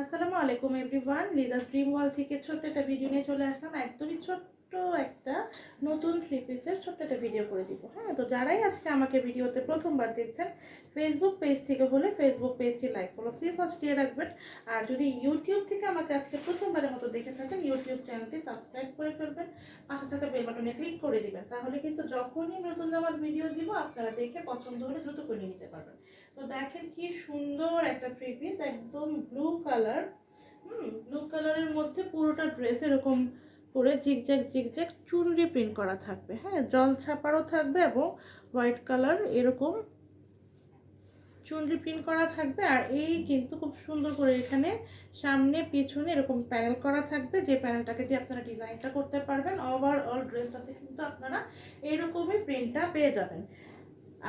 আসসালামু আলাইকুম everyone লিদাস dream ওয়াল থেকে ছোট্ট একটা ভিডিও নিয়ে চলে আসলাম। একদমই ছোট্ট একটা নতুন থ্রি পিসের ছোট্ট একটা ভিডিও করে দিব। হ্যাঁ তো যারাই আজকে আমাকে ভিডিওতে প্রথমবার দেখছেন ফেসবুক পেজ থেকে হলে ফেসবুক পেজটি লাইক ফলো সি ফার্স্ট দিয়ে রাখবেন। আর যদি ইউটিউব থেকে আমাকে আজকে প্রথমবারের মতো দেখে থাকেন ইউটিউব চ্যানেলটি সাবস্ক্রাইব করে ফেলবেন, পাশে থাকা বেল বাটনে ক্লিক করে দিবেন। তাহলে কিন্তু যখনই নতুন আমার ভিডিও দিব, আপনারা দেখে পছন্দ হলে দ্রুত করে নিতে পারবেন। তো দেখেন কি সুন্দর একটা থ্রি পিস একদম ব্লু কালার হুম ব্লু কালারের মধ্যে পুরোটা ড্রেস এরকম করে জিগজ্যাগ জিগজ্যাগ চুনরি প্রিন্ট করা থাকবে। হ্যাঁ জল ছাপারও থাকবে এবং হোয়াইট কালার এরকম চুনরি প্রিন্ট করা থাকবে। আর এই কিন্তু খুব সুন্দর করে এখানে সামনে, পিছনে এরকম প্যানেল করা থাকবে, যে প্যানেলটাকে দিয়ে আপনারা ডিজাইনটা করতে পারবেন। ওভারঅল ড্রেসটাতে কিন্তু আপনারা এরকমই প্রিন্টটা পেয়ে যাবেন।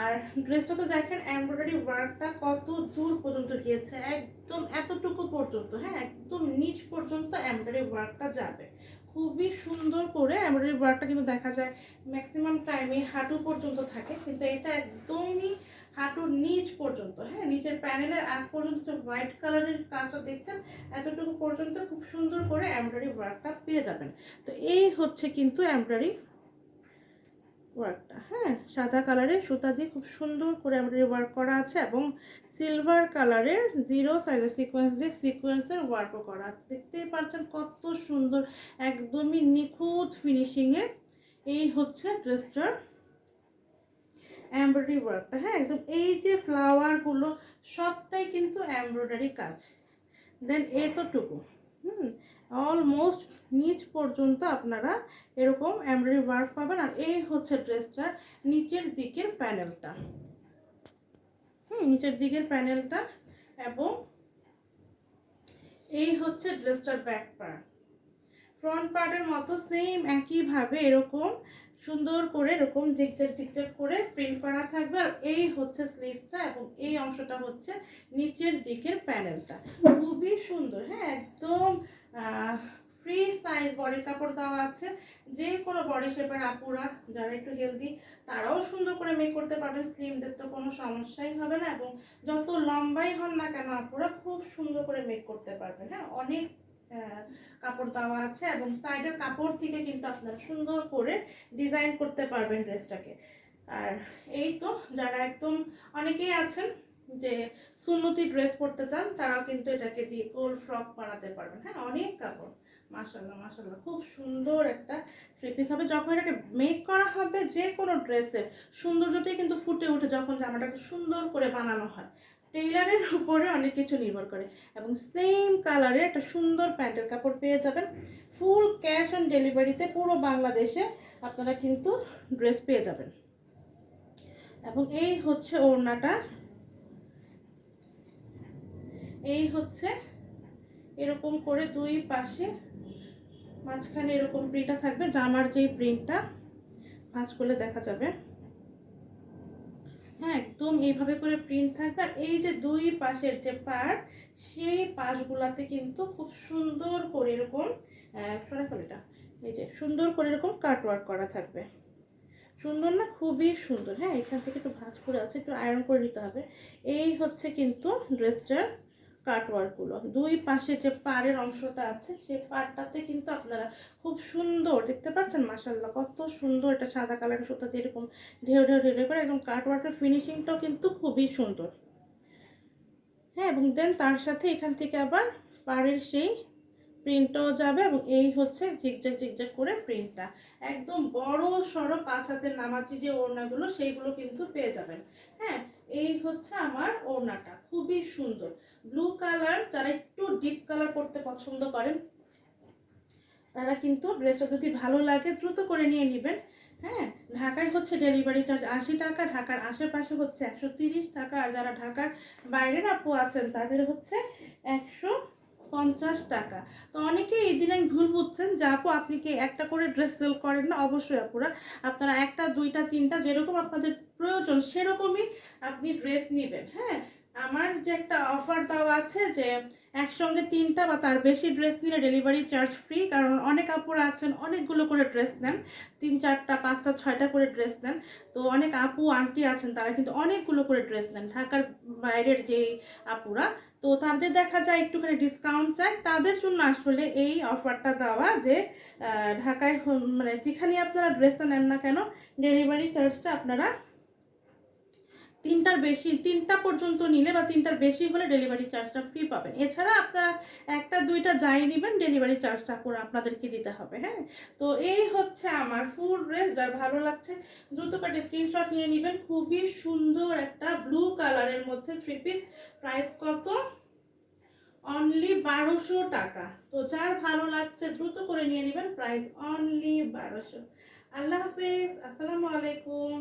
আর ড্রেসটা তো দেখেন এমব্রয়ডারি ওয়ার্কটা কত দূর পর্যন্ত গিয়েছে, একদম এতটুকু পর্যন্ত হ্যাঁ একদম নিচ পর্যন্ত এমব্রয়ডারি ওয়ার্কটা যাবে। খুবই সুন্দর করে এমব্রয়ডারি ওয়ার্কটা কিন্তু দেখা যায় ম্যাক্সিমাম টাইমে হাঁটু পর্যন্ত থাকে। কিন্তু এটা একদমই হাঁটুর নিচ পর্যন্ত হ্যাঁ? নিচের প্যানেলের আগ পর্যন্ত যে হোয়াইট কালারের কাজটা দেখছেন, এতটুকু পর্যন্ত খুব সুন্দর করে এমব্রয়ডারি ওয়ার্কটা পেয়ে যাবেন। তো এই হচ্ছে কিন্তু এমব্রয়ডারি ওয়ার্কটা হ্যাঁ সাদা কালারের সুতা দিয়ে খুব সুন্দর করে এমব্রয়ডারি ওয়ার্ক করা আছে এবং সিলভার কালারের জিরো সাইডের সিকোয়েন্স দিয়ে সিকোয়েন্সের ওয়ার্কও করা আছে। দেখতেই পাচ্ছেন কত সুন্দর, একদমই নিখুঁত ফিনিশিংয়ে এই হচ্ছে ড্রেসটার এমব্রয়ডারি ওয়ার্কটা হ্যাঁ একদম এই যে ফ্লাওয়ারগুলো সবটাই কিন্তু এমব্রয়ডারি কাজ। দেন এতটুকু। অলমোস্ট নিচ পর্যন্ত আপনারা এরকম এমব্রয়ডারি ওয়ার্ক পাবেন। আর এই হচ্ছে ড্রেসটার নিচের দিকের প্যানেলটা। হুম, নিচের দিকের প্যানেলটা এবং এই হচ্ছে ড্রেসটার ব্যাক পার্ট ফ্রন্ট পার্টের মতো সেম একইভাবে এরকম সুন্দর করে এরকম জিগজ্যাগ জিগজ্যাগ করে প্রিন্ট করা থাকবে। আর এই হচ্ছে স্লিভটা এবং এই অংশটা হচ্ছে নিচের দিকের প্যানেলটা। খুবই সুন্দর হ্যাঁ একদম ফ্রি সাইজ বডির কাপড় দেওয়া আছে। যে কোনো বডি শেপের আপুরা, যারা একটু হেলদি তারাও সুন্দর করে মেক করতে পারবেন। স্লিমদের তো কোনো সমস্যাই হবে না এবং যত লম্বাই হন না কেন, আপুরা খুব সুন্দর করে মেক করতে পারবেন। হ্যাঁ অনেক কাপড় দেওয়া আছে এবং সাইডের কাপড় থেকে কিন্তু আপনারা সুন্দর করে ডিজাইন করতে পারবেন ড্রেসটাকে আর এই তো, যারা একদম অনেকেই আছেন যে সুন্নতি ড্রেস পরতে চান, তারাও কিন্তু এটাকে দিয়ে গোল ফ্রক বানাতে পারবেন। হ্যাঁ অনেক কাপড়। মাশাল্লাহ মাশাল্লাহ খুব সুন্দর একটা থ্রি পিস হবে যখন এটাকে মেক করা হবে যে কোনো ড্রেসের সৌন্দর্যটাই কিন্তু ফুটে উঠে যখন জামাটাকে সুন্দর করে বানানো হয়। টেইলারের উপরে অনেক কিছু নির্ভর করে। এবং সেম কালারে একটা সুন্দর প্যান্টের কাপড় পেয়ে যাবেন। ফুল ক্যাশ অন ডেলিভারিতে পুরো বাংলাদেশে আপনারা কিন্তু ড্রেস পেয়ে যাবেন। এবং এই হচ্ছে ওড়নাটা। এই হচ্ছে, এরকম করে দুই পাশে মাঝখানে এরকম প্রিন্টটা থাকবে, জামার যেই প্রিন্টটা ভাঁজ করলে দেখা যাবে। হ্যাঁ একদম এইভাবে করে প্রিন্ট থাকবে। আর এই যে দুই পাশের যে পার্ট সেই পাশগুলাতে কিন্তু খুব সুন্দর করে এরকম সরা এটা। এই যে সুন্দর করে এরকম কাট ওয়ার্ক করা থাকবে। সুন্দর না? খুবই সুন্দর। হ্যাঁ এখান থেকে একটু ভাঁজ করে আছে, একটু আয়রন করে নিতে হবে। এই হচ্ছে কিন্তু ড্রেসটার কাটওয়ার্কগুলো দুই পাশে যে পাড়ের অংশটা আছে সেই পাড়টাতে কিন্তু আপনারা খুব সুন্দর দেখতে পাচ্ছেন মাসাল্লাহ কত সুন্দর এটা সাদা কালারের দিয়ে এরকম ঢেউ ঢেউ ঢেউ করে একদম কাটওয়ার্কের ফিনিশিংটাও কিন্তু খুবই সুন্দর। হ্যাঁ এবং দেন তার সাথে এখান থেকে আবার পাড়ের সেই প্রিন্টটাও যাবে এবং এই হচ্ছে জিগজ্যাগ জিগজ্যাগ করে প্রিন্টটা একদম বড় সড়ো পাঁচ হাতের নামাজি যে ওড়নাগুলো, সেইগুলো কিন্তু পেয়ে যাবেন। হ্যাঁ এই হচ্ছে আমার ওড়নাটা, খুবই সুন্দর। ব্লু কালার যারা একটু ডিপ কালার পরতে পছন্দ করেন, তারা কিন্তু ড্রেসটা যদি ভালো লাগে, দ্রুত করে নিয়ে নেবেন। হ্যাঁ ঢাকায় হচ্ছে ডেলিভারি চার্জ আশি টাকা, ঢাকার আশেপাশে হচ্ছে একশো তিরিশ টাকা। আর যারা ঢাকার বাইরের আপু আছেন, তাদের হচ্ছে একশো পঞ্চাশ টাকা। তো অনেকে এই দিনে ভুল বুঝছেন। যে আপু, আপনি কি একটা করে ড্রেস সেল করেন না? অবশ্যই আপুরা, আপনারা একটা, দুইটা, তিনটা যেরকম আপনাদের প্রয়োজন, সেরকমই আপনি ড্রেস নেবেন হ্যাঁ? আমার যে একটা অফার দেওয়া আছে যে একসঙ্গে তিনটা বা তার বেশি ড্রেস নিলে ডেলিভারি চার্জ ফ্রি কারণ অনেক আপুরা আছেন, অনেকগুলো করে ড্রেস নেন। তিন, চারটা, পাঁচটা, ছয়টা করে ড্রেস নেন। তো অনেক আপু, আন্টি আছেন, তারা কিন্তু অনেকগুলো করে ড্রেস নেন, ঢাকার বাইরের যে আপুরা। তো তাদের দেখা যায় একটুখানি ডিসকাউন্ট চায় তাদের জন্য আসলে এই অফারটা দেওয়া যে ঢাকায় মানে যেখানে আপনারা ড্রেসটা নেন না কেন ডেলিভারি চার্জটা আপনারা তিনটার বেশি, তিনটা পর্যন্ত নিলে বা তিনটার বেশি হলে ডেলিভারি চার্জটা ফ্রি পাবেন। এছাড়া আপনারা একটা, দুইটা যাই নেবেন ডেলিভারি চার্জটা পুরো আপনাদেরকে দিতে হবে হ্যাঁ? তো এই হচ্ছে আমার ফুল ড্রেস যার ভালো লাগছে, দ্রুত করে স্ক্রিনশট নিয়ে নেবেন। খুবই সুন্দর একটা ব্লু কালারের মধ্যে থ্রি পিস প্রাইস কত? অনলি বারোশো টাকা। তো যার ভালো লাগছে, দ্রুত করে নিয়ে নেবেন প্রাইস অনলি বারোশো। আল্লাহ হাফেজ, আসসালামু আলাইকুম।